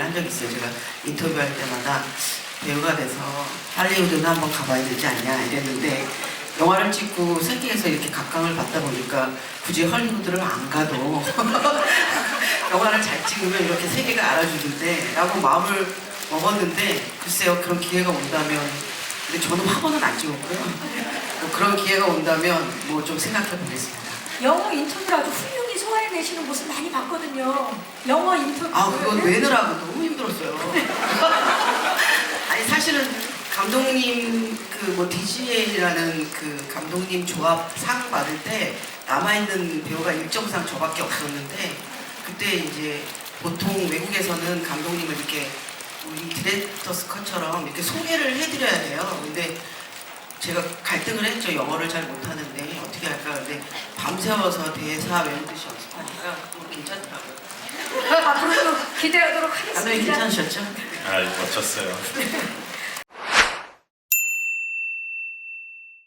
얘기를 한 적이 있어요. 제가 인터뷰할 때마다 배우가 돼서 할리우드는 한번 가봐야 되지 않냐 이랬는데 영화를 찍고 세계에서 이렇게 각광을 받다 보니까 굳이 헐리우드를 안 가도 영화를 잘 찍으면 이렇게 세계가 알아주는데 라고 마음을 먹었는데 글쎄요 그런 기회가 온다면 근데 저는 화보는 안 찍었고요 뭐 그런 기회가 온다면 뭐 좀 생각해 보겠습니다 영어 인터뷰를 아주 훌륭히 소화해내시는 모습 많이 봤거든요. 영어 인터뷰. 아 그건 외느라고 너무 힘들었어요 아니 사실은 감독님 그 뭐 DGA라는 그 감독님 조합 상 받을 때 남아 있는 배우가 일정 상 저밖에 없었는데 그때 이제 보통 외국에서는 감독님을 이렇게 우리 디렉터스 컷처럼 이렇게 소개를 해드려야 돼요. 근데 제가 갈등을 했죠. 영어를 잘 못하는데 어떻게 할까. 근데 밤새워서 대사 외우듯이 연습하니까 또 괜찮더라고요. 기대하도록 감독님 하겠습니다. 괜찮으셨죠? 아, 멋졌어요.